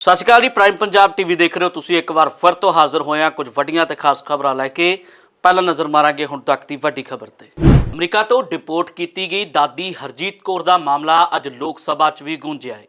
ਸਤਿ ਸ਼੍ਰੀ ਅਕਾਲ ਜੀ prime Punjab TV ਦੇਖ ਰਹੇ ਹੋ। ਤੁਸੀਂ ਇੱਕ ਵਾਰ ਫਿਰ ਤੋਂ ਹਾਜ਼ਰ ਹੋਏ ਹਾਂ ਕੁਝ ਵੱਡੀਆਂ ਤੇ ਖਾਸ ਖਬਰਾਂ ਲੈ ਕੇ। ਪਹਿਲਾਂ ਨਜ਼ਰ ਮਾਰਾਂਗੇ ਹੁਣ ਤੱਕ ਦੀ ਵੱਡੀ ਖਬਰ ਤੇ। ਅਮਰੀਕਾ ਤੋਂ ਡਿਪੋਰਟ ਕੀਤੀ ਗਈ ਦਾਦੀ ਹਰਜੀਤ ਕੌਰ ਦਾ ਮਾਮਲਾ ਅੱਜ ਲੋਕ ਸਭਾ 'ਚ ਵੀ ਗੂੰਜਿਆ ਹੈ।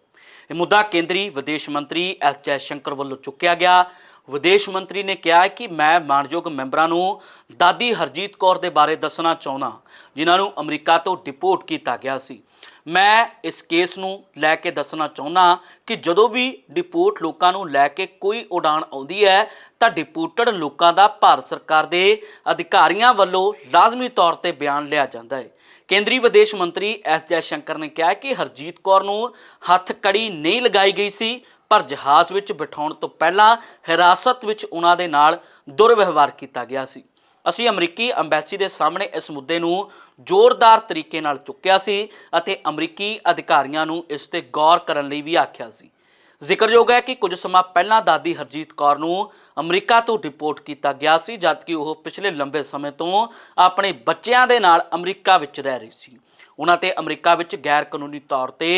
ਇਹ ਮੁੱਦਾ ਕੇਂਦਰੀ ਵਿਦੇਸ਼ ਮੰਤਰੀ ਐਸ ਜੈ ਸ਼ੰਕਰ ਵੱਲੋਂ ਚੁੱਕਿਆ ਗਿਆ। ਵਿਦੇਸ਼ ਮੰਤਰੀ ਨੇ ਕਿਹਾ ਕਿ ਮੈਂ ਮਾਣਯੋਗ ਮੈਂਬਰਾਂ ਨੂੰ ਦਾਦੀ ਹਰਜੀਤ ਕੌਰ ਦੇ ਬਾਰੇ ਦੱਸਣਾ ਚਾਹੁੰਦਾ ਜਿਨ੍ਹਾਂ ਨੂੰ ਅਮਰੀਕਾ ਤੋਂ ਡਿਪੋਰਟ ਕੀਤਾ ਗਿਆ ਸੀ। ਮੈਂ ਇਸ ਕੇਸ ਨੂੰ ਲੈ ਕੇ ਦੱਸਣਾ ਚਾਹੁੰਦਾ ਕਿ ਜਦੋਂ ਵੀ ਡਿਪੋਰਟ ਲੋਕਾਂ ਨੂੰ ਲੈ ਕੇ ਕੋਈ ਉਡਾਨ ਆਉਂਦੀ ਹੈ, ਤਾਂ ਡਿਪੋਰਟਡ ਲੋਕਾਂ ਦਾ ਭਾਰਤ ਸਰਕਾਰ ਦੇ ਅਧਿਕਾਰੀਆਂ ਵੱਲੋਂ ਲਾਜ਼ਮੀ ਤੌਰ ਤੇ ਬਿਆਨ ਲਿਆ ਜਾਂਦਾ ਹੈ। ਕੇਂਦਰੀ ਵਿਦੇਸ਼ ਮੰਤਰੀ ਐਸ ਜੈ ਸ਼ੰਕਰ ਨੇ ਕਿਹਾ ਕਿ ਹਰਜੀਤ ਕੌਰ ਨੂੰ ਹੱਥ ਕੜੀ ਨਹੀਂ ਲਗਾਈ ਗਈ ਸੀ ਪਰ ਜਹਾਜ਼ ਵਿੱਚ ਬਿਠਾਉਣ ਤੋਂ ਪਹਿਲਾਂ ਹਿਰਾਸਤ ਵਿੱਚ ਉਹਨਾਂ ਦੇ ਨਾਲ ਦੁਰਵਿਵਹਾਰ ਕੀਤਾ ਗਿਆ ਸੀ। ਅਸੀਂ ਅਮਰੀਕੀ ਐਮਬੈਸੀ ਦੇ ਸਾਹਮਣੇ ਇਸ ਮੁੱਦੇ ਨੂੰ ਜ਼ੋਰਦਾਰ ਤਰੀਕੇ ਨਾਲ ਚੁੱਕਿਆ ਸੀ ਅਤੇ ਅਮਰੀਕੀ ਅਧਿਕਾਰੀਆਂ ਨੂੰ ਇਸ ਤੇ ਗੌਰ ਕਰਨ ਲਈ ਵੀ ਆਖਿਆ ਸੀ। ਜ਼ਿਕਰਯੋਗ ਹੈ ਕਿ ਕੁਝ ਸਮਾਂ ਪਹਿਲਾਂ ਦਾਦੀ ਹਰਜੀਤ ਕੌਰ ਨੂੰ ਅਮਰੀਕਾ ਤੋਂ ਡਿਪੋਰਟ ਕੀਤਾ ਗਿਆ ਸੀ, ਜਦਕਿ ਉਹ ਪਿਛਲੇ ਲੰਬੇ ਸਮੇਂ ਤੋਂ ਆਪਣੇ ਬੱਚਿਆਂ ਦੇ ਨਾਲ ਅਮਰੀਕਾ ਵਿੱਚ ਰਹਿ ਰਹੀ ਸੀ। ਉਹਨਾਂ ਤੇ ਅਮਰੀਕਾ ਵਿੱਚ ਗੈਰ ਕਾਨੂੰਨੀ ਤੌਰ ਤੇ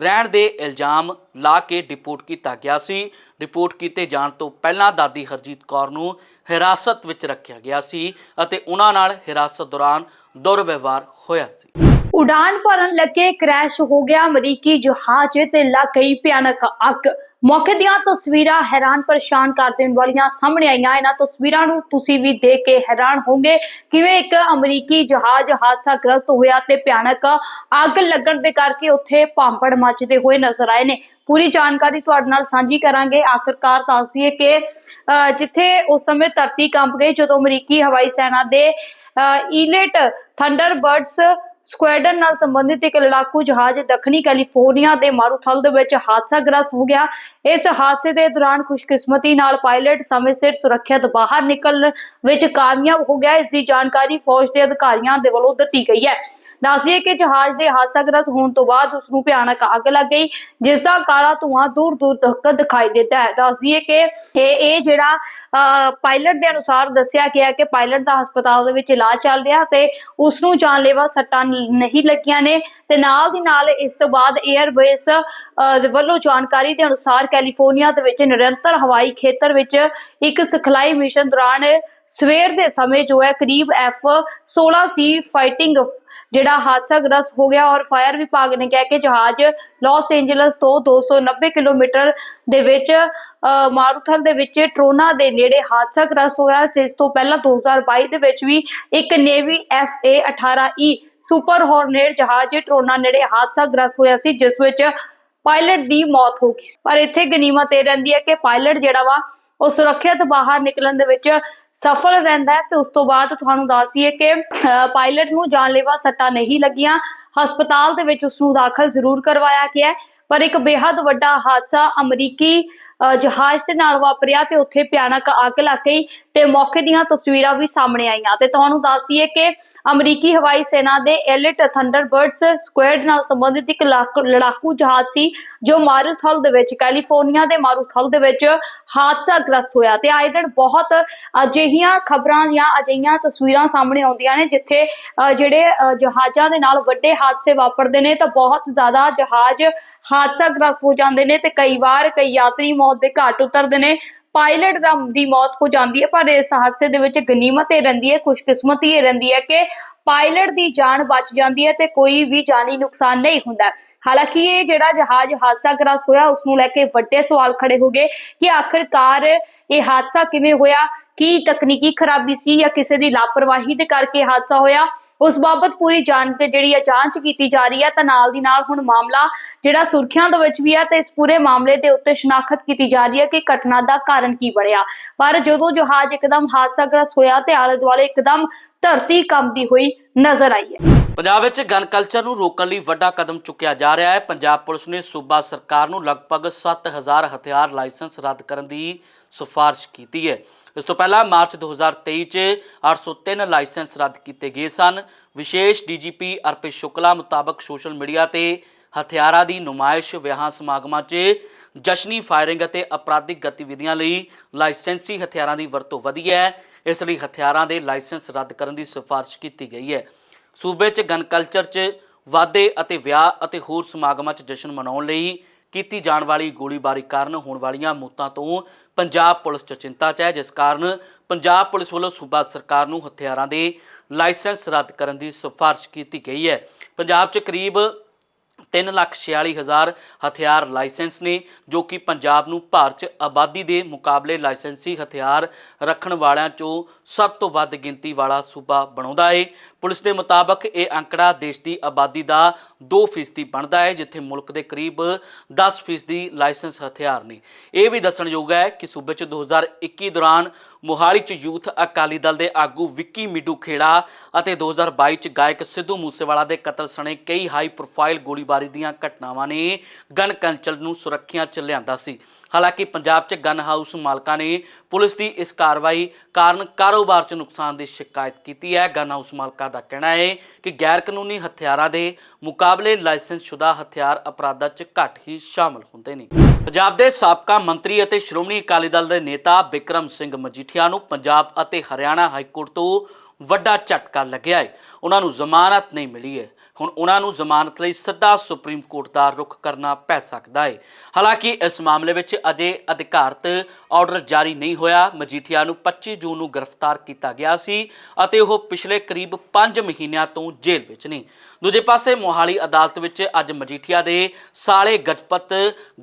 ਰਹਿਣ ਦੇ ਇਲਜ਼ਾਮ ਲਾ ਕੇ ਡਿਪੋਰਟ ਕੀਤਾ ਗਿਆ ਸੀ। ਡਿਪੋਰਟ ਕੀਤੇ ਜਾਣ ਤੋਂ ਪਹਿਲਾਂ ਦਾਦੀ ਹਰਜੀਤ ਕੌਰ ਨੂੰ ਹਿਰਾਸਤ ਵਿੱਚ ਰੱਖਿਆ ਗਿਆ ਸੀ ਅਤੇ ਉਹਨਾਂ ਨਾਲ ਹਿਰਾਸਤ ਦੌਰਾਨ ਦੁਰਵਿਵਹਾਰ ਹੋਇਆ ਸੀ। ਉਡਾਨ ਭਰਨ ਲੱਗੇ ਕ੍ਰੈਸ਼ ਹੋ ਗਿਆ ਅਮਰੀਕੀ ਜਹਾਜ਼ ਤੇ ਲੱਗ ਗਈ ਭਿਆਨਕ ਅੱਗ। ਮੌਕੇ ਦੀਆਂ ਤਸਵੀਰਾਂ ਹੈਰਾਨ ਪਰੇਸ਼ਾਨ ਕਰ ਦੇਣ ਵਾਲੀਆਂ ਸਾਹਮਣੇ ਆਈਆਂ। ਇਹਨਾਂ ਤਸਵੀਰਾਂ ਨੂੰ ਤੁਸੀਂ ਵੀ ਦੇਖ ਕੇ ਹੈਰਾਨ ਹੋਵੋਗੇ। ਕਿਵੇਂ ਇੱਕ ਅਮਰੀਕੀ ਜਹਾਜ਼ ਹਾਦਸਾਗ੍ਰਸਤ ਹੋਇਆ ਤੇ ਭਿਆਨਕ ਅੱਗ ਲੱਗਣ ਦੇ ਕਰਕੇ ਉੱਥੇ ਭਾਂਪੜ ਮੱਚਦੇ ਹੋਏ ਨਜ਼ਰ ਆਏ ਨੇ। ਪੂਰੀ ਜਾਣਕਾਰੀ ਤੁਹਾਡੇ ਨਾਲ ਸਾਂਝੀ ਕਰਾਂਗੇ। ਆਖਰਕਾਰ ਦੱਸਦੀਏ ਕਿ ਅਹ, ਜਿੱਥੇ ਉਸ ਸਮੇਂ ਧਰਤੀ ਕੰਬ ਗਈ ਜਦੋਂ ਅਮਰੀਕੀ ਹਵਾਈ ਸੈਨਾ ਦੇ ਈਲਟ ਥੰਡਰਬਰਡਸ ਸਕੁਐਡਨ ਨਾਲ ਸੰਬੰਧਿਤ ਇੱਕ ਲੜਾਕੂ ਜਹਾਜ਼ ਦੱਖਣੀ ਕੈਲੀਫੋਰਨੀਆ ਦੇ ਮਾਰੂਥਲ ਦੇ ਵਿੱਚ ਹਾਦਸਾਗ੍ਰਸਤ ਹੋ ਗਿਆ। ਇਸ ਹਾਦਸੇ ਦੇ ਦੌਰਾਨ ਖੁਸ਼ਕਿਸਮਤੀ ਨਾਲ ਪਾਇਲਟ ਸਮੇਂ ਸਿਰ ਸੁਰੱਖਿਅਤ ਬਾਹਰ ਨਿਕਲਣ ਵਿੱਚ ਕਾਮਯਾਬ ਹੋ ਗਿਆ। ਇਸ ਦੀ ਜਾਣਕਾਰੀ ਫੌਜ ਦੇ ਅਧਿਕਾਰੀਆਂ ਦੇ ਵੱਲੋਂ ਦਿੱਤੀ ਗਈ ਹੈ। ਦੱਸਦੀਏ ਕਿ ਜਹਾਜ਼ ਦੇ ਹਾਦਸਾਗ੍ਰਸਤ ਹੋਣ ਤੋਂ ਬਾਅਦ ਉਸ ਨੂੰ ਭਿਆਨਕ ਅੱਗ ਲੱਗ ਗਈ, ਜਿਸ ਦਾ ਕਾਲਾ ਧੂਆਂ ਦੂਰ ਦੂਰ ਤੱਕ ਦਿਖਾਈ ਦਿੰਦਾ ਹੈ। ਦੱਸਦੀਏ ਕਿ ਇਹ ਇਹ ਜਿਹੜਾ ਪਾਇਲਟ ਦੇ ਅਨੁਸਾਰ ਦੱਸਿਆ ਗਿਆ ਕਿ ਪਾਇਲਟ ਦਾ ਹਸਪਤਾਲ ਦੇ ਵਿੱਚ ਇਲਾਜ ਚੱਲ ਰਿਹਾ ਤੇ ਉਸ ਨੂੰ ਜਾਨਲੇਵਾ ਸੱਟਾਂ ਨਹੀਂ ਲੱਗੀਆਂ ਨੇ ਤੇ ਨਾਲ ਦੀ ਨਾਲ ਇਸ ਤੋਂ ਬਾਅਦ 에ਅਰਬੇਸ ਵੱਲੋਂ ਜਾਣਕਾਰੀ ਦੇ ਅਨੁਸਾਰ ਕੈਲੀਫੋਰਨੀਆ ਦੇ ਵਿੱਚ ਨਿਰੰਤਰ ਹਵਾਈ ਖੇਤਰ ਵਿੱਚ ਇੱਕ ਸਿਖਲਾਈ ਮਿਸ਼ਨ ਦੌਰਾਨ ਸਵੇਰ ਦੇ ਸਮੇਂ ਜੋ ਹੈ, ਕਰੀਬ F16 ਸੀ ਫਾਈਟਿੰਗ ਜਿਹੜਾ ਹਾਦਸਾਗ੍ਰਸਤ ਹੋ ਗਿਆ ਔਰ ਫਾਇਰ ਵਿਭਾਗ ਨੇ ਕਿਹਾ ਕਿ ਜਹਾਜ਼ ਲਾਸ ਏਂਜਲਸ ਤੋਂ 290 ਕਿਲੋਮੀਟਰ ਦੇ ਵਿੱਚ ਮਾਰੂਥਲ ਦੇ ਵਿੱਚ ਟਰੋਨਾ ਦੇ ਨੇੜੇ ਹਾਦਸਾਗ੍ਰਸਤ ਹੋਇਆ। ਇਸ ਤੋਂ ਪਹਿਲਾਂ 2022 ਦੇ ਵਿੱਚ ਵੀ ਇੱਕ ਨੇਵੀ FA 18E ਸੁਪਰ ਹੌਰਨੇਟ ਜਹਾਜ਼ ਟਰੋਨਾ ਨੇੜੇ ਹਾਦਸਾ ਗ੍ਰਸਤ ਹੋਇਆ ਸੀ, ਜਿਸ ਵਿੱਚ ਪਾਇਲਟ ਦੀ ਮੌਤ ਹੋ ਗਈ ਪਰ ਇੱਥੇ ਗਨੀਮਤ ਇਹ ਰਹਿੰਦੀ ਹੈ ਕਿ ਪਾਇਲਟ ਜਿਹੜਾ ਵਾ ਉਹ ਸੁਰੱਖਿਅਤ ਬਾਹਰ ਨਿਕਲਣ ਦੇ ਵਿੱਚ ਸਫਲ ਰਹਿੰਦਾ ਹੈ ਤੇ ਉਸ ਤੋਂ ਬਾਅਦ ਤੁਹਾਨੂੰ ਦੱਸੀਏ ਕਿ ਅਹ, ਪਾਇਲਟ ਨੂੰ ਜਾਨਲੇਵਾ ਸੱਟਾਂ ਨਹੀਂ ਲੱਗੀਆਂ। ਹਸਪਤਾਲ ਦੇ ਵਿੱਚ ਉਸ ਨੂੰ ਦਾਖਲ ਜ਼ਰੂਰ ਕਰਵਾਇਆ ਗਿਆ ਪਰ ਇੱਕ ਬੇहद ਵੱਡਾ ਹਾਦਸਾ ਅਮਰੀਕੀ ਜਹਾਜ਼ ਦੇ ਨਾਲ ਵਾਪਰਿਆ ਤੇ ਉੱਥੇ ਭਿਆਨਕ ਅੱਗ ਲੱਗ ਗਈ ਤੇ ਮੌਕੇ ਦੀਆਂ ਤਸਵੀਰਾਂ ਵੀ ਸਾਹਮਣੇ ਆਈਆਂ। ਤੇ ਤੁਹਾਨੂੰ ਦੱਸੀਏ ਕਿ ਅਮਰੀਕੀ ਹਵਾਈ ਸੈਨਾ ਦੇ ਐਲਿਟ ਥੰਡਰਬਰਡਸ ਸਕੁਐਡ ਨਾਲ ਸੰਬੰਧਿਤ ਇੱਕ ਲੜਾਕੂ ਜਹਾਜ਼ ਸੀ ਜੋ ਮਾਰੂਥਲ ਦੇ ਵਿੱਚ ਕੈਲੀਫੋਰਨੀਆ ਦੇ ਮਾਰੂਥਲ ਦੇ ਵਿੱਚ ਹਾਦਸਾ ਗ੍ਰਸਤ ਹੋਇਆ ਤੇ ਆਏ ਦਿਨ ਬਹੁਤ ਅਜਿਹੀਆਂ ਖਬਰਾਂ ਜਾਂ ਅਜਿਹੀਆਂ ਤਸਵੀਰਾਂ ਸਾਹਮਣੇ ਆਉਂਦੀਆਂ ਨੇ ਜਿੱਥੇ ਅਹ, ਜਿਹੜੇ ਜਹਾਜ਼ਾਂ ਦੇ ਨਾਲ ਵੱਡੇ ਹਾਦਸੇ ਵਾਪਰਦੇ ਨੇ ਤਾਂ ਬਹੁਤ ਜ਼ਿਆਦਾ ਜਹਾਜ਼ ਹਾਦਸਾਗ੍ਰਸਤ ਹੋ ਜਾਂਦੇ ਨੇ ਤੇ ਕਈ ਵਾਰ ਕਈ ਯਾਤਰੀ ਮੌਤ ਦੇ ਘਾਟ ਉਤਰਦੇ ਨੇ। ਪਾਇਲਟ ਦਾ ਦੀ ਮੌਤ ਹੋ ਜਾਂਦੀ ਹੈ, ਪਰ ਇਸ ਹਾਦਸੇ ਦੇ ਵਿੱਚ ਗਨੀਮਤ ਇਹ ਰਹਿੰਦੀ ਹੈ, ਖੁਸ਼ਕਿਸਮਤੀ ਇਹ ਰਹਿੰਦੀ ਹੈ ਕਿ ਪਾਇਲਟ ਦੀ ਜਾਨ ਬਚ ਜਾਂਦੀ ਹੈ ਤੇ ਕੋਈ ਵੀ ਜਾਨੀ ਨੁਕਸਾਨ ਨਹੀਂ ਹੁੰਦਾ। ਹਾਲਾਂਕਿ ਇਹ ਜਿਹੜਾ ਜਹਾਜ਼ ਹਾਦਸਾਗ੍ਰਸਤ ਹੋਇਆ, ਉਸ ਨੂੰ ਲੈ ਕੇ ਵੱਡੇ ਸਵਾਲ ਖੜੇ ਹੋ ਗਏ ਕਿ ਆਖਿਰਕਾਰ ਇਹ ਹਾਦਸਾ ਕਿਵੇਂ ਹੋਇਆ? ਕੀ ਤਕਨੀਕੀ ਖਰਾਬੀ ਸੀ ਜਾਂ ਕਿਸੇ ਦੀ ਲਾਪਰਵਾਹੀ ਦੇ ਕਰਕੇ ਹਾਦਸਾ ਹੋਇਆ? ਉਸ ਬਾਬਤ ਪੂਰੀ ਜਾਣ ਜਿਹੜੀ ਹੈ ਜਾਂਚ ਕੀਤੀ ਜਾ ਰਹੀ ਹੈ ਤਾਂ ਨਾਲ ਦੀ ਨਾਲ ਹੁਣ ਮਾਮਲਾ ਜਿਹੜਾ ਸੁਰਖੀਆਂ ਦੇ ਵਿੱਚ ਵੀ ਹੈ ਤੇ ਇਸ ਪੂਰੇ ਮਾਮਲੇ ਦੇ ਉੱਤੇ ਸ਼ਨਾਖਤ ਕੀਤੀ ਜਾ ਰਹੀ ਹੈ ਕਿ ਘਟਨਾ ਦਾ ਕਾਰਨ ਕੀ ਬਣਿਆ। ਪਰ ਜਦੋਂ ਜਹਾਜ਼ ਇੱਕਦਮ ਹਾਦਸਾਗ੍ਰਸਤ ਹੋਇਆ ਤੇ ਆਲੇ ਦੁਆਲੇ ਇੱਕਦਮ ਧਰਤੀ ਕੰਬਦੀ ਹੋਈ ਨਜ਼ਰ ਆਈ ਹੈ। ਪੰਜਾਬ ਵਿੱਚ ਗਨ ਕਲਚਰ ਨੂੰ ਰੋਕਣ ਲਈ ਵੱਡਾ ਕਦਮ ਚੁੱਕਿਆ ਜਾ ਰਿਹਾ ਹੈ। ਪੰਜਾਬ ਪੁਲਿਸ ਨੇ ਸੂਬਾ ਸਰਕਾਰ ਨੂੰ ਲਗਭਗ 7000 ਹਥਿਆਰ ਲਾਇਸੈਂਸ ਰੱਦ ਕਰਨ ਦੀ ਸਿਫਾਰਿਸ਼ ਕੀਤੀ ਹੈ। ਇਸ ਤੋਂ ਪਹਿਲਾਂ ਮਾਰਚ 2023 ਚ 803 ਲਾਇਸੈਂਸ ਰੱਦ ਕੀਤੇ ਗਏ ਸਨ। ਵਿਸ਼ੇਸ਼ ਡੀਜੀਪੀ ਅਰਪਿਤ ਸ਼ੁਕਲਾ ਮੁਤਾਬਕ ਸੋਸ਼ਲ ਮੀਡੀਆ ਤੇ ਹਥਿਆਰਾਂ ਦੀ ਨੁਮਾਇਸ਼ ਵਿਆਹਾਂ ਸਮਾਗਮਾਂ 'ਚ ਜਸ਼ਨੀ ਫਾਇਰਿੰਗ ਅਤੇ ਅਪਰਾਧਿਕ ਗਤੀਵਿਧੀਆਂ ਲਈ ਲਾਇਸੈਂਸੀ ਹਥਿਆਰਾਂ ਦੀ ਵਰਤੋਂ ਵਧੀ ਹੈ। ਇਸ ਲਈ ਹਥਿਆਰਾਂ ਦੇ ਲਾਇਸੈਂਸ ਰੱਦ ਕਰਨ ਦੀ ਸਿਫਾਰਿਸ਼ ਕੀਤੀ ਗਈ ਹੈ। ਸੂਬੇ 'ਚ ਗਨ ਕਲਚਰ 'ਚ ਵਾਧੇ ਅਤੇ ਵਿਆਹ ਅਤੇ ਹੋਰ ਸਮਾਗਮਾਂ 'ਚ ਜਸ਼ਨ ਮਨਾਉਣ ਲਈ ਕੀਤੀ ਜਾਣ ਵਾਲੀ ਗੋਲੀਬਾਰੀ ਕਾਰਨ ਹੋਣ ਵਾਲੀਆਂ ਮੌਤਾਂ ਤੋਂ ਪੰਜਾਬ ਪੁਲਿਸ 'ਚ ਚਿੰਤਾ 'ਚ ਹੈ, ਜਿਸ ਕਾਰਨ ਪੰਜਾਬ ਪੁਲਿਸ ਵੱਲੋਂ ਸੂਬਾ ਸਰਕਾਰ ਨੂੰ ਹਥਿਆਰਾਂ ਦੇ ਲਾਇਸੈਂਸ ਰੱਦ ਕਰਨ ਦੀ ਸਿਫਾਰਿਸ਼ ਕੀਤੀ ਗਈ ਹੈ। ਪੰਜਾਬ 'ਚ ਕਰੀਬ 346000 ਹਥਿਆਰ ਲਾਇਸੈਂਸ ਨੇ, ਜੋ ਕਿ ਪੰਜਾਬ ਨੂੰ ਭਾਰਤ 'ਚ ਆਬਾਦੀ ਦੇ ਮੁਕਾਬਲੇ ਲਾਇਸੈਂਸੀ ਹਥਿਆਰ ਰੱਖਣ ਵਾਲਿਆਂ 'ਚੋਂ ਸਭ ਤੋਂ ਵੱਧ ਗਿਣਤੀ ਵਾਲਾ ਸੂਬਾ ਬਣਾਉਂਦਾ ਹੈ ਪੁਲਿਸ ਦੇ ਮੁਤਾਬਕ ਇਹ ਅੰਕੜਾ ਦੇਸ਼ ਦੀ ਆਬਾਦੀ ਦਾ 2% ਬਣਦਾ ਹੈ ਜਿੱਥੇ ਮੁਲਕ ਦੇ ਕਰੀਬ 10% ਲਾਇਸੈਂਸ ਹਥਿਆਰ ਨੇ। ਇਹ ਵੀ ਦੱਸਣਯੋਗ ਹੈ ਕਿ ਸੂਬੇ 'ਚ 2021 ਦੌਰਾਨ ਮੋਹਾਲੀ 'ਚ ਯੂਥ ਅਕਾਲੀ ਦਲ ਦੇ ਆਗੂ ਵਿੱਕੀ ਮਿੱਡੂ ਖੇੜਾ ਅਤੇ 2022 'ਚ ਗਾਇਕ ਸਿੱਧੂ ਮੂਸੇਵਾਲਾ ਦੇ ਕਤਲ ਸਣੇ ਕਈ ਹਾਈ ਪ੍ਰੋਫਾਈਲ ਗੋਲੀਬਾਰੀ ਦੀਆਂ ਘਟਨਾਵਾਂ ਨੇ। ਗਨ ਕੰਚਲ ਨੂੰ ਸੁਰੱਖਿਆ 'ਚ ਲਿਆਂਦਾ ਸੀ। ਹਾਲਾਂਕਿ ਪੰਜਾਬ 'ਚ ਗਨ ਹਾਊਸ ਮਾਲਕਾਂ ਨੇ ਪੁਲਿਸ ਦੀ ਇਸ ਕਾਰਵਾਈ ਕਾਰਨ ਕਾਰੋਬਾਰ 'ਚ ਨੁਕਸਾਨ ਦੀ ਸ਼ਿਕਾਇਤ ਕੀਤੀ ਹੈ। ਗਨ ਹਾਊਸ ਮਾਲਕਾਂ ਦਾ ਕਹਿਣਾ ਹੈ ਕਿ ਗੈਰ ਕਾਨੂੰਨੀ ਹਥਿਆਰਾਂ ਦੇ ਮੁਕਾਬਲੇ ਲਾਇਸੈਂਸਸ਼ੁਦਾ ਹਥਿਆਰ ਅਪਰਾਧਾਂ 'ਚ ਘੱਟ ਹੀ ਸ਼ਾਮਲ ਹੁੰਦੇ ਨੇ। ਪੰਜਾਬ ਦੇ ਸਾਬਕਾ ਮੰਤਰੀ ਅਤੇ ਸ਼੍ਰੋਮਣੀ ਅਕਾਲੀ ਦਲ ਦੇ ਨੇਤਾ ਬਿਕਰਮ ਸਿੰਘ ਮਜੀਠੀਆ ਨੂੰ ਪੰਜਾਬ ਅਤੇ ਹਰਿਆਣਾ ਹਾਈ ਕੋਰਟ ਤੋਂ ਵੱਡਾ ਝਟਕਾ ਲੱਗਿਆ ਹੈ ਉਹਨਾਂ ਨੂੰ ਜ਼ਮਾਨਤ ਨਹੀਂ ਮਿਲੀ ਹੈ ਹੁਣ ਉਹਨਾਂ ਨੂੰ ਜ਼ਮਾਨਤ ਲਈ ਸਿੱਧਾ ਸੁਪਰੀਮ ਕੋਰਟ ਦਾ ਰੁਖ ਕਰਨਾ ਪੈ ਸਕਦਾ ਹੈ ਹਾਲਾਂਕਿ ਇਸ ਮਾਮਲੇ ਵਿੱਚ ਅਜੇ ਅਧਿਕਾਰਤ ਆਰਡਰ ਜਾਰੀ ਨਹੀਂ ਹੋਇਆ। ਮਜੀਠੀਆ ਨੂੰ 25 ਜੂਨ ਨੂੰ ਗ੍ਰਿਫਤਾਰ ਕੀਤਾ ਗਿਆ ਸੀ ਅਤੇ ਉਹ ਪਿਛਲੇ ਕਰੀਬ 5 ਮਹੀਨਿਆਂ ਤੋਂ ਜੇਲ੍ਹ ਵਿੱਚ ਨੇ। ਦੂਜੇ ਪਾਸੇ ਮੋਹਾਲੀ ਅਦਾਲਤ ਵਿੱਚ ਅੱਜ ਮਜੀਠੀਆ ਦੇ ਸਾਲੇ ਗਜਪਤ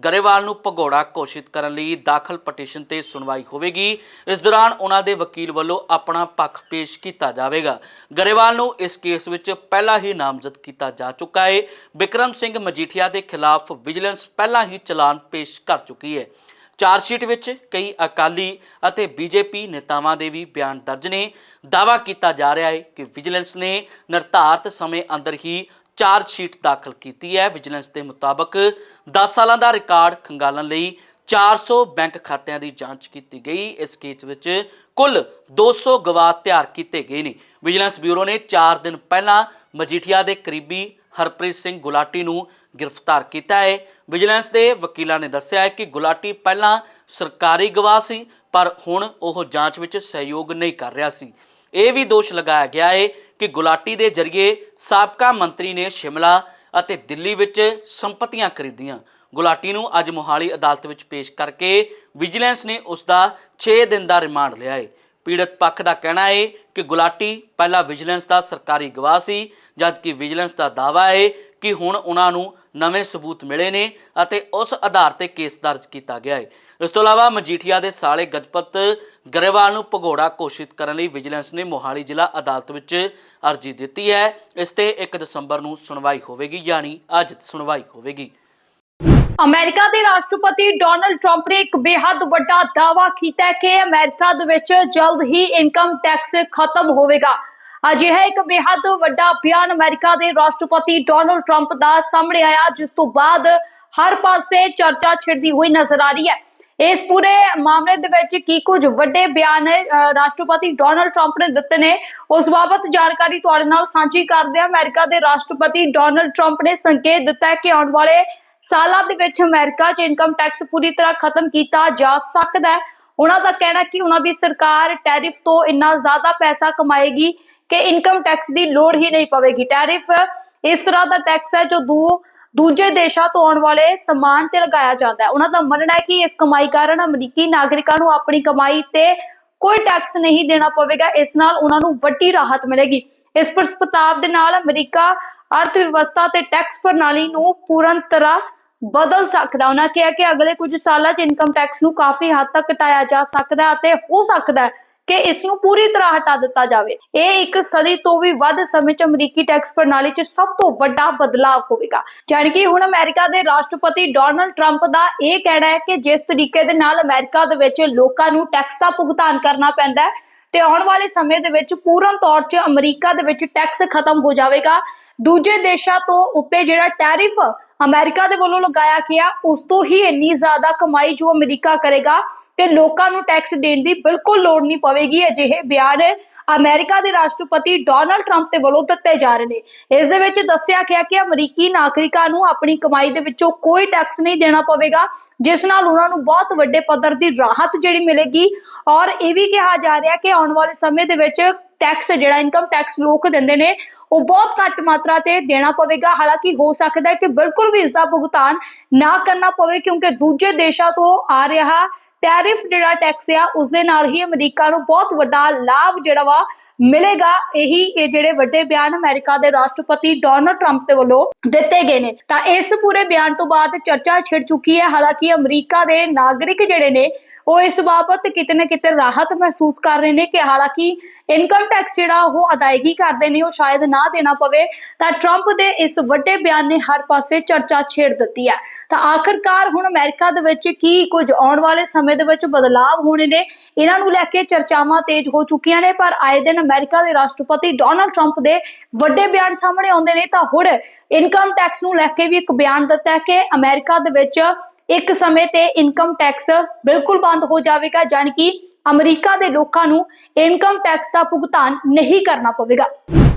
ਗਰੇਵਾਲ ਨੂੰ ਭਗੌੜਾ ਘੋਸ਼ਿਤ ਕਰਨ ਲਈ ਦਾਖਲ ਪਟੀਸ਼ਨ ਤੇ ਸੁਣਵਾਈ ਹੋਵੇਗੀ। ਇਸ ਦੌਰਾਨ ਉਹਨਾਂ ਦੇ ਵਕੀਲ ਵੱਲੋਂ ਆਪਣਾ ਪੱਖ ਪੇਸ਼ ਕੀਤਾ ਜਾਵੇਗਾ। ਗਰੇਵਾਲ ਨੂੰ ਇਸ ਕੇਸ ਵਿੱਚ ਪਹਿਲਾਂ ਹੀ ਨਾਮਜ਼ਦ ਕੀਤਾ ਜਾ ਚੁੱਕਾ ਹੈ ਬਿਕਰਮ ਸਿੰਘ ਮਜੀਠੀਆ ਦੇ ਖਿਲਾਫ ਵਿਜੀਲੈਂਸ ਪਹਿਲਾਂ ਹੀ ਚਲਾਨ ਪੇਸ਼ ਕਰ ਚੁੱਕੀ ਹੈ ਚਾਰਜ ਸ਼ੀਟ ਵਿੱਚ ਕਈ ਅਕਾਲੀ ਅਤੇ ਬੀਜੇਪੀ ਨੇਤਾਵਾਂ ਦੇ ਵੀ ਬਿਆਨ ਦਰਜ ਨੇ। ਦਾਵਾ ਕੀਤਾ ਜਾ ਰਿਹਾ ਹੈ ਕਿ ਵਿਜੀਲੈਂਸ ਨੇ ਨਿਰਧਾਰਤ ਸਮੇਂ ਅੰਦਰ ਹੀ ਚਾਰਜ ਸ਼ੀਟ ਦਾਖਲ ਕੀਤੀ ਹੈ। ਵਿਜੀਲੈਂਸ ਦੇ ਮੁਤਾਬਕ 10 ਸਾਲਾਂ ਦਾ ਰਿਕਾਰਡ ਖੰਗਾਲਣ ਲਈ 400 ਬੈਂਕ ਖਾਤਿਆਂ ਦੀ ਜਾਂਚ ਕੀਤੀ ਗਈ। ਇਸ ਕੇਸ ਵਿੱਚ ਕੁੱਲ 200 ਗਵਾਹ ਤਿਆਰ ਕੀਤੇ ਗਏ ਨੇ। ਵਿਜੀਲੈਂਸ ਬਿਊਰੋ ਨੇ 4 ਦਿਨ ਪਹਿਲਾਂ ਮਜੀਠੀਆ ਦੇ ਕਰੀਬੀ ਹਰਪ੍ਰੀਤ ਸਿੰਘ ਗੁਲਾਟੀ ਨੂੰ ਗ੍ਰਿਫਤਾਰ ਕੀਤਾ ਹੈ। ਵਿਜੀਲੈਂਸ ਦੇ ਵਕੀਲਾਂ ਨੇ ਦੱਸਿਆ ਹੈ ਕਿ ਗੁਲਾਟੀ ਪਹਿਲਾਂ ਸਰਕਾਰੀ ਗਵਾਹ ਸੀ, ਪਰ ਹੁਣ ਉਹ ਜਾਂਚ ਵਿੱਚ ਸਹਿਯੋਗ ਨਹੀਂ ਕਰ ਰਿਹਾ ਸੀ। ਇਹ ਵੀ ਦੋਸ਼ ਲਗਾਇਆ ਗਿਆ ਹੈ ਕਿ ਗੁਲਾਟੀ ਦੇ ਜ਼ਰੀਏ ਸਾਬਕਾ ਮੰਤਰੀ ਨੇ ਸ਼ਿਮਲਾ ਅਤੇ ਦਿੱਲੀ ਵਿੱਚ ਸੰਪਤੀਆਂ ਖਰੀਦੀਆਂ। ਗੁਲਾਟੀ ਨੂੰ ਅੱਜ ਮੋਹਾਲੀ ਅਦਾਲਤ ਵਿੱਚ ਪੇਸ਼ ਕਰਕੇ ਵਿਜੀਲੈਂਸ ਨੇ ਉਸ ਦਾ 6 ਦਿਨ ਦਾ ਰਿਮਾਂਡ ਲਿਆ ਹੈ। ਪੀੜਤ ਪੱਖ ਦਾ ਕਹਿਣਾ ਹੈ ਕਿ ਗੁਲਾਟੀ ਪਹਿਲਾਂ ਵਿਜੀਲੈਂਸ ਦਾ ਸਰਕਾਰੀ ਗਵਾਹ ਸੀ, ਜਦਕਿ ਵਿਜੀਲੈਂਸ ਦਾ ਦਾਅਵਾ ਹੈ ਕਿ ਹੁਣ ਉਹਨਾਂ ਨੂੰ ਨਵੇਂ ਸਬੂਤ ਮਿਲੇ ਨੇ ਅਤੇ ਉਸ ਆਧਾਰ ਤੇ ਕੇਸ ਦਰਜ ਕੀਤਾ ਗਿਆ ਹੈ। ਇਸ ਤੋਂ ਇਲਾਵਾ ਮਜੀਠੀਆ ਦੇ ਸਾਲੇ ਗਜਪਤ ਗਰੇਵਾਲ ਨੂੰ ਭਗੌੜਾ ਘੋਸ਼ਿਤ ਕਰਨ ਲਈ ਵਿਜੀਲੈਂਸ ਨੇ ਮੋਹਾਲੀ ਜ਼ਿਲ੍ਹਾ ਅਦਾਲਤ ਵਿੱਚ ਅਰਜ਼ੀ ਦਿੱਤੀ ਹੈ। ਇਸ ਤੇ 1 ਦਸੰਬਰ ਨੂੰ ਸੁਣਵਾਈ ਹੋਵੇਗੀ, ਯਾਨੀ ਅੱਜ ਸੁਣਵਾਈ ਹੋਵੇਗੀ। ਅਮਰੀਕਾ ਦੇ ਰਾਸ਼ਟਰਪਤੀ ਡੋਨਲਡ ਟਰੰਪ ਨੇ ਇੱਕ ਬੇਹੱਦ ਵੱਡਾ ਦਾਅਵਾ ਕੀਤਾ ਕਿ ਅਮਰੀਕਾ ਦੇ ਵਿੱਚ ਜਲਦ ਹੀ ਇਨਕਮ ਟੈਕਸ ਖਤਮ ਹੋਵੇਗਾ। ਅਜਿਹਾ ਇੱਕ ਬੇਹੱਦ ਵੱਡਾ ਬਿਆਨ ਅਮਰੀਕਾ ਦੇ ਰਾਸ਼ਟਰਪਤੀ ਡੋਨਲਡ ਟਰੰਪ ਦਾ ਸਾਹਮਣੇ ਆਇਆ, ਜਿਸ ਤੋਂ ਬਾਅਦ ਹਰ ਪਾਸੇ ਚਰਚਾ ਛਿੜਦੀ ਹੋਈ ਨਜ਼ਰ ਆ ਰਹੀ ਹੈ। ਇਸ ਪੂਰੇ ਮਾਮਲੇ ਦੇ ਵਿੱਚ ਕੀ ਕੁਝ ਵੱਡੇ ਬਿਆਨ ਰਾਸ਼ਟਰਪਤੀ ਡੋਨਲਡ ਟਰੰਪ ਨੇ ਦਿੱਤੇ ਨੇ, ਉਸ ਬਾਬਤ ਜਾਣਕਾਰੀ ਤੁਹਾਡੇ ਨਾਲ ਸਾਂਝੀ ਕਰਦੇ ਹਾਂ। ਅਮਰੀਕਾ ਦੇ ਰਾਸ਼ਟਰਪਤੀ ਡੋਨਲਡ ਟਰੰਪ ਨੇ ਸੰਕੇਤ ਦਿੱਤਾ ਹੈ ਕਿ ਆਉਣ ਵਾਲੇ ਸਾਲਾਂ ਦੇ ਵਿੱਚ ਅਮਰੀਕਾ 'ਚ ਇਨਕਮ ਟੈਕਸ ਪੂਰੀ ਤਰ੍ਹਾਂ ਖਤਮ ਕੀਤਾ ਜਾ ਸਕਦਾ ਹੈ। ਉਹਨਾਂ ਦਾ ਕਹਿਣਾ ਕਿ ਉਹਨਾਂ ਦੀ ਸਰਕਾਰ ਟੈਰਿਫ ਤੋਂ ਇੰਨਾ ਜ਼ਿਆਦਾ ਪੈਸਾ ਕਮਾਏਗੀ ਕਿ ਇਨਕਮ ਟੈਕਸ ਦੀ ਲੋੜ ਹੀ ਨਹੀਂ ਪਵੇਗੀ। ਟੈਰਿਫ ਇਸ ਤਰ੍ਹਾਂ ਦਾ ਟੈਕਸ ਹੈ ਜੋ ਦੂ ਦੂਜੇ ਦੇਸ਼ਾਂ ਤੋਂ ਆਉਣ ਵਾਲੇ ਸਮਾਨ ਤੇ ਲਗਾਇਆ ਜਾਂਦਾ ਹੈ। ਉਹਨਾਂ ਦਾ ਮੰਨਣਾ ਹੈ ਕਿ ਇਸ ਕਮਾਈ ਕਾਰਨ ਅਮਰੀਕੀ ਨਾਗਰਿਕਾਂ ਨੂੰ ਆਪਣੀ ਕਮਾਈ ਤੇ ਕੋਈ ਟੈਕਸ ਨਹੀਂ ਦੇਣਾ ਪਵੇਗਾ। ਇਸ ਨਾਲ ਉਹਨਾਂ ਨੂੰ ਵੱਡੀ ਰਾਹਤ ਮਿਲੇਗੀ। ਇਸ ਪ੍ਰਸਤਾਵ ਦੇ ਨਾਲ ਅਮਰੀਕਾ ਅਰਥ ਵਿਵਸਥਾ ਤੇ ਟੈਕਸ ਪ੍ਰਣਾਲੀ ਨੂੰ ਪੂਰਨ ਤਰ੍ਹਾਂ ਬਦਲ ਸਕਦਾ ਉਹਨਾਂ ਕਿਹਾ ਕਿ ਅਗਲੇ ਕੁਝ ਸਾਲਾਂ 'ਚ ਇਨਕਮ ਟੈਕਸ ਨੂੰ ਕਾਫੀ ਹੱਦ ਤੱਕ ਘਟਾਇਆ ਜਾ ਸਕਦਾ ਹੈ ਅਤੇ ਹੋ ਸਕਦਾ ਹੈ ਕਿ ਇਸ ਨੂੰ ਪੂਰੀ ਤਰ੍ਹਾਂ ਹਟਾ ਦਿੱਤਾ ਜਾਵੇ। ਇਹ ਇੱਕ ਸਦੀ ਤੋਂ ਵੀ ਵੱਧ ਸਮੇਂ 'ਚ ਅਮਰੀਕੀ ਟੈਕਸ ਪ੍ਰਣਾਲੀ 'ਚ ਸਭ ਤੋਂ ਵੱਡਾ ਬਦਲਾਅ ਹੋਵੇਗਾ। ਜਾਣੀ ਕਿ ਹੁਣ ਅਮਰੀਕਾ ਦੇ ਰਾਸ਼ਟਰਪਤੀ ਡੋਨਲਡ ਟਰੰਪ ਦਾ ਇਹ ਕਹਿਣਾ ਹੈ ਕਿ ਜਿਸ ਤਰੀਕੇ ਦੇ ਨਾਲ ਅਮਰੀਕਾ ਦੇ ਵਿੱਚ ਲੋਕਾਂ ਨੂੰ ਟੈਕਸ ਦਾ ਭੁਗਤਾਨ ਕਰਨਾ ਪੈਂਦਾ ਹੈ ਤੇ ਆਉਣ ਵਾਲੇ ਸਮੇਂ ਦੇ ਵਿੱਚ ਪੂਰਨ ਤੌਰ 'ਚ ਅਮਰੀਕਾ ਦੇ ਵਿੱਚ ਟੈਕਸ ਖਤਮ ਹੋ ਜਾਵੇਗਾ। ਦੂਜੇ ਦੇਸ਼ਾਂ ਤੋਂ ਉੱਤੇ ਜਿਹੜਾ ਟੈਰਿਫ ਅਮਰੀਕਾ ਦੇ ਵੱਲੋਂ ਲਗਾਇਆ ਗਿਆ, ਉਸ ਤੋਂ ਹੀ ਇੰਨੀ ਜ਼ਿਆਦਾ ਕਮਾਈ ਜੋ ਅਮਰੀਕਾ ਕਰੇਗਾ ਤੇ ਲੋਕਾਂ ਨੂੰ ਟੈਕਸ ਦੇਣ ਦੀ ਬਿਲਕੁਲ ਲੋੜ ਨਹੀਂ ਪਵੇਗੀ, ਅਜਿਹੇ ਬਿਆਨ ਅਮਰੀਕਾ ਦੇ ਰਾਸ਼ਟਰਪਤੀ ਡੋਨਲਡ ਟਰੰਪ ਦੇ ਵੱਲੋਂ ਦਿੱਤੇ ਜਾ ਰਹੇ ਨੇ। ਇਸ ਦੇ ਵਿੱਚ ਦੱਸਿਆ ਗਿਆ ਕਿ ਅਮਰੀਕੀ ਨਾਗਰਿਕਾਂ ਨੂੰ ਆਪਣੀ ਕਮਾਈ ਦੇ ਵਿੱਚੋਂ ਕੋਈ ਟੈਕਸ ਨਹੀਂ ਦੇਣਾ ਪਵੇਗਾ, ਜਿਸ ਨਾਲ ਉਹਨਾਂ ਨੂੰ ਬਹੁਤ ਵੱਡੇ ਪੱਧਰ ਦੀ ਰਾਹਤ ਜਿਹੜੀ ਮਿਲੇਗੀ ਔਰ ਇਹ ਵੀ ਕਿਹਾ ਜਾ ਰਿਹਾ ਕਿ ਆਉਣ ਵਾਲੇ ਸਮੇਂ ਦੇ ਵਿੱਚ ਟੈਕਸ ਜਿਹੜਾ ਇਨਕਮ ਟੈਕਸ ਲੋਕ ਦਿੰਦੇ ਨੇ, ਉਹ ਬਹੁਤ ਘੱਟ ਮਾਤਰਾ ਤੇ ਦੇਣਾ ਪਵੇਗਾ। ਹਾਲਾਂਕਿ ਹੋ ਸਕਦਾ ਹੈ ਕਿ ਬਿਲਕੁਲ ਵੀ ਇਸ ਦਾ ਭੁਗਤਾਨ ਨਾ ਕਰਨਾ ਪਵੇ, ਕਿਉਂਕਿ ਦੂਜੇ ਦੇਸ਼ਾਂ ਤੋਂ ਆ ਰਿਹਾ ਟੈਰਿਫ ਜਿਹੜਾ ਟੈਕਸ ਆ ਉਸ ਦੇ ਨਾਲ ਹੀ ਅਮਰੀਕਾ ਨੂੰ ਬਹੁਤ ਵੱਡਾ ਲਾਭ ਜਿਹੜਾ ਵਾ ਮਿਲੇਗਾ। ਇਹੀ ਇਹ ਜਿਹੜੇ ਵੱਡੇ ਬਿਆਨ ਅਮਰੀਕਾ ਦੇ ਰਾਸ਼ਟਰਪਤੀ ਡੋਨਲਡ ਟਰੰਪ ਦੇ ਵੱਲੋਂ ਦਿੱਤੇ ਗਏ ਨੇ। ਤਾਂ ਇਸ ਪੂਰੇ ਬਿਆਨ ਤੋਂ ਬਾਅਦ ਚਰਚਾ ਛਿੜ ਚੁੱਕੀ ਹੈ। ਹਾਲਾਂਕਿ ਅਮਰੀਕਾ ਦੇ ਨਾਗਰਿਕ ਜਿਹੜੇ ਨੇ ਉਹ ਇਸ ਬਾਬਤ ਕਿਤੇ ਨਾ ਕਿਤੇ ਰਾਹਤ ਮਹਿਸੂਸ ਕਰ ਰਹੇ ਨੇ ਕਿ ਹਾਲਾਂਕਿ ਇਨਕਮ ਟੈਕਸ ਜਿਹੜਾ ਉਹ ਅਦਾਇਗੀ ਕਰਦੇ ਨੇ, ਉਹ ਸ਼ਾਇਦ ਨਾ ਦੇਣਾ ਪਵੇ, ਤਾਂ ਟਰੰਪ ਦੇ ਇਸ ਵੱਡੇ ਬਿਆਨ ਨੇ ਹਰ ਪਾਸੇ ਚਰਚਾ ਛੇੜ ਦਿੱਤੀ ਹੈ। ਤਾਂ ਆਖਰਕਾਰ ਹੁਣ ਅਮਰੀਕਾ ਦੇ ਵਿੱਚ ਕੀ ਕੁਝ ਆਉਣ ਵਾਲੇ ਸਮੇਂ ਦੇ ਵਿੱਚ ਬਦਲਾਅ ਹੋਣੇ ਨੇ, ਇਹਨਾਂ ਨੂੰ ਲੈ ਕੇ ਚਰਚਾਵਾਂ ਤੇਜ਼ ਹੋ ਚੁੱਕੀਆਂ ਨੇ, ਪਰ ਆਏ ਦਿਨ ਅਮਰੀਕਾ ਦੇ ਰਾਸ਼ਟਰਪਤੀ ਡੋਨਲਡ ਟਰੰਪ ਦੇ ਵੱਡੇ ਬਿਆਨ ਸਾਹਮਣੇ ਆਉਂਦੇ ਨੇ, ਤਾਂ ਹੁਣ ਇਨਕਮ ਟੈਕਸ ਨੂੰ ਲੈ ਕੇ ਵੀ ਇੱਕ ਬਿਆਨ ਦਿੱਤਾ ਹੈ ਕਿ ਅਮਰੀਕਾ ਦੇ ਵਿੱਚ ਇੱਕ ਸਮੇਂ ਤੇ ਇਨਕਮ ਟੈਕਸ ਬਿਲਕੁਲ ਬੰਦ ਹੋ ਜਾਵੇਗਾ, ਜਾਣੀ ਕਿ ਅਮਰੀਕਾ ਦੇ ਲੋਕਾਂ ਨੂੰ ਇਨਕਮ ਟੈਕਸ ਦਾ ਭੁਗਤਾਨ ਨਹੀਂ ਕਰਨਾ ਪਵੇਗਾ।